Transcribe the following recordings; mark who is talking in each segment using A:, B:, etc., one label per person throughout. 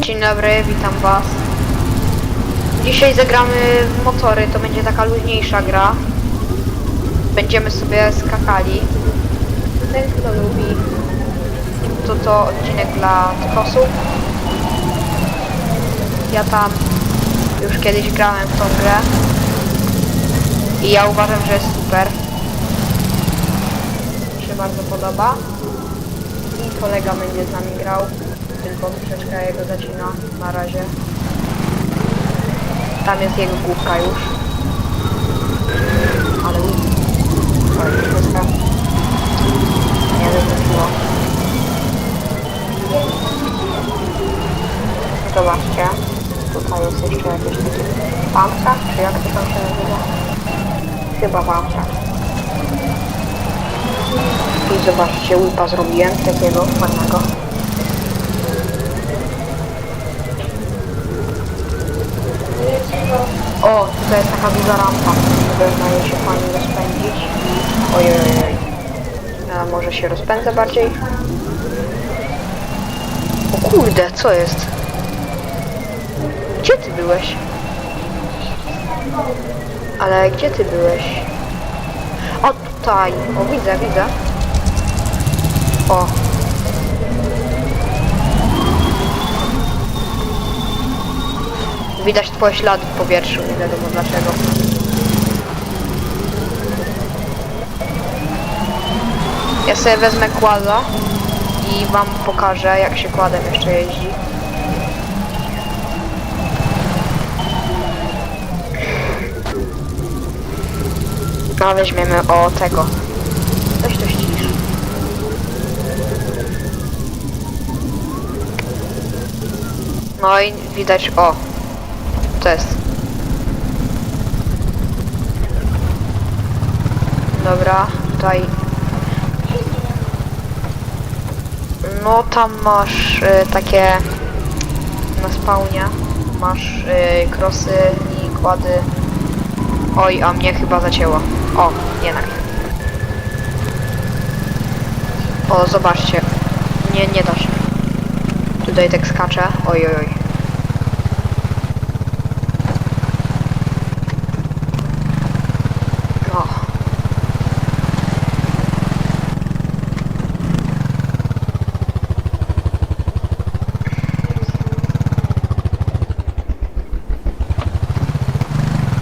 A: Dzień dobry, witam was. Dzisiaj zagramy w motory, to będzie taka luźniejsza gra. Będziemy sobie skakali. Ten kto lubi, to to odcinek dla tych osób. Ja tam już kiedyś grałem w tą grę. I ja uważam, że jest super. Mi się bardzo podoba. I kolega będzie z nami grał. Tylko troszeczkę jego zacina na razie. Tam jest jego główka już. Ale Oj, wszystko. Nie wychodziło. Zobaczcie. Tutaj jest jeszcze jakieś takie pamka, czy jak to tam się nazywa? Chyba pamka. I zobaczcie, łupa zrobiłem takiego fajnego. O, tutaj jest taka duża rampa, można się fajnie rozpędzić. Ojej. A może się rozpędzę bardziej? O kurde, co jest? Gdzie ty byłeś? Ale gdzie ty byłeś? O, tutaj. O, widzę, widzę. O. Widać twoje ślady w powietrzu, nie wiadomo dlaczego. Ja sobie wezmę kładza i wam pokażę jak się kładem jeszcze jeździ. A weźmiemy o tego. Weź to ścisz. No i widać, o, to. Dobra, tutaj. No tam masz y, takie na spawnie. Masz y, krosy i kłady. Oj, a mnie chyba zacięło. O, jednak. O, zobaczcie. Nie, nie da się. Tutaj tak skacze. Oj, oj, oj. O.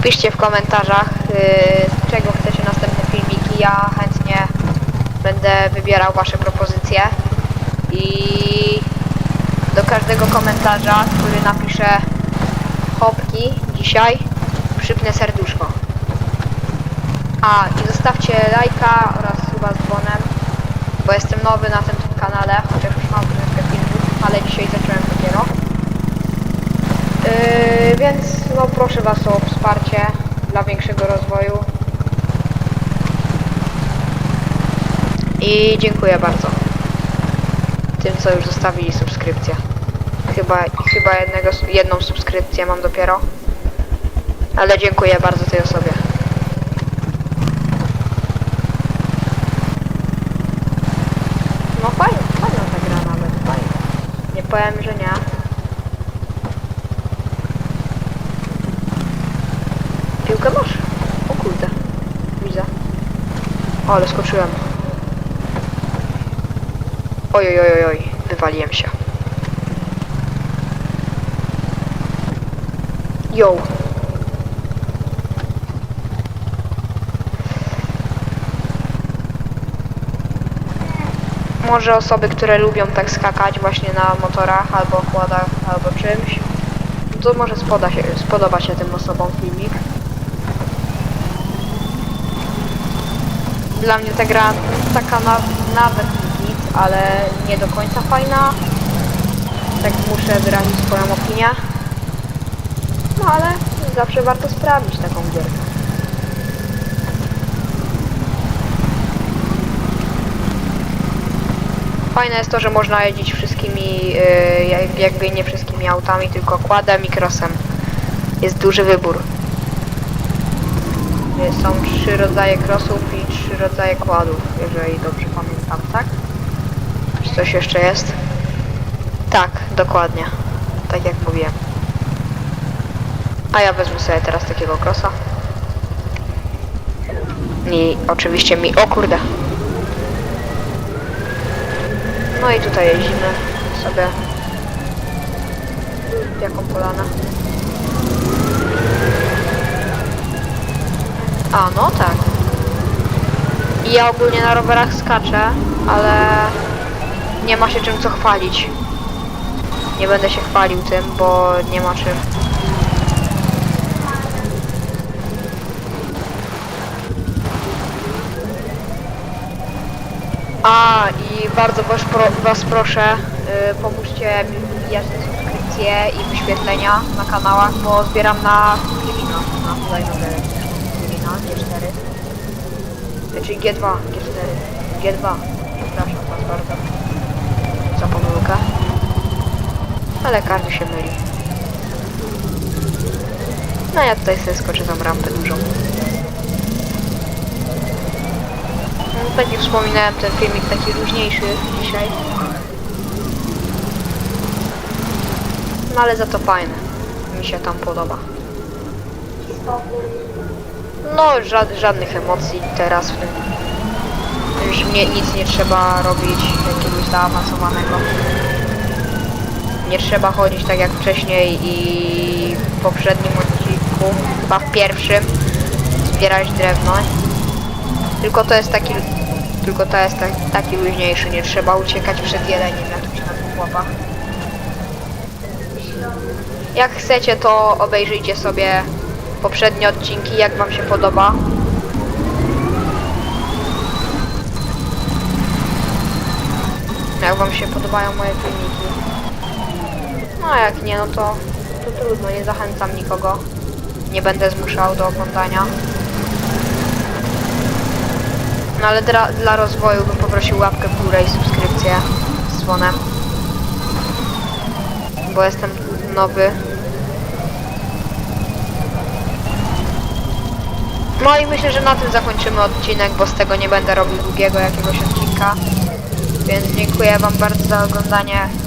A: Piszcie w komentarzach, z czego chcecie następne filmiki. Ja chętnie będę wybierał Wasze propozycje. I do każdego komentarza, który napisze hopki dzisiaj, przypnę serduszko. A, i zostawcie lajka oraz suba z dzwonem, bo jestem nowy na tym kanale, chociaż już mam troszeczkę filmów, ale dzisiaj zacząłem dopiero. Yy, więc no proszę Was o wsparcie dla większego rozwoju. I dziękuję bardzo tym, co już zostawili subskrypcję. Chyba, chyba jednego, jedną subskrypcję mam dopiero. Ale dziękuję bardzo tej osobie. No fajna, fajna ta gra nawet, fajna. Nie powiem, że nie. Piłkę masz? O kurde. Widzę. O, ale skoczyłem. Oj, oj, oj, oj. Wywaliłem się. Yo. Może osoby, które lubią tak skakać właśnie na motorach albo kładach albo czymś, to może spoda się, spodoba się tym osobom filmik. Dla mnie ta gra taka na, nawet nic, ale nie do końca fajna. Tak muszę wyrazić swoją opinię. No ale zawsze warto sprawdzić taką gierkę. Fajne jest to, że można jeździć wszystkimi, jak- jakby nie wszystkimi autami, tylko quadem i crossem. Jest duży wybór. Są trzy rodzaje crossów i trzy rodzaje quadów, jeżeli dobrze pamiętam, tak? Czy coś jeszcze jest? Tak, dokładnie. tak jak mówiłem. A ja wezmę sobie teraz takiego krosa. I oczywiście mi... O kurde! No i tutaj jeździmy sobie. Jaką polanę? A, no tak. Ja ogólnie na rowerach skaczę, ale nie ma się czym co chwalić. Nie będę się chwalił tym, bo nie ma czym. A i bardzo was, pro, was proszę, y, pomóżcie mi wbijać te subskrypcje i wyświetlenia na kanałach, bo zbieram na Kevina, na G4. Y, Czyli G2, G4, G2. Przepraszam was bardzo za pomyłkę. Ale każdy się myli. No ja tutaj sobie skoczę tą rampę dużą. No, wspominałem, ten filmik taki luźniejszy dzisiaj. No ale za to fajne. Mi się tam podoba. No, ża żadnych emocji teraz w tym. Już nic nie trzeba robić jakiegoś zaawansowanego. Nie trzeba chodzić tak jak wcześniej i w poprzednim odcinku, chyba w pierwszym, zbierać drewno. Tylko to jest taki, tylko to jest tak, taki luźniejszy, nie trzeba uciekać przed jeleniem jakimś na chłopach. Jak chcecie, to obejrzyjcie sobie poprzednie odcinki, jak wam się podoba. Jak wam się podobają moje filmiki. No a jak nie, no to, to trudno, nie zachęcam nikogo. Nie będę zmuszał do oglądania. No ale dla, dla rozwoju bym poprosił łapkę w górę i subskrypcję z dzwonem. Bo jestem nowy. No i myślę, że na tym zakończymy odcinek, bo z tego nie będę robił długiego jakiegoś odcinka. Więc dziękuję wam bardzo za oglądanie.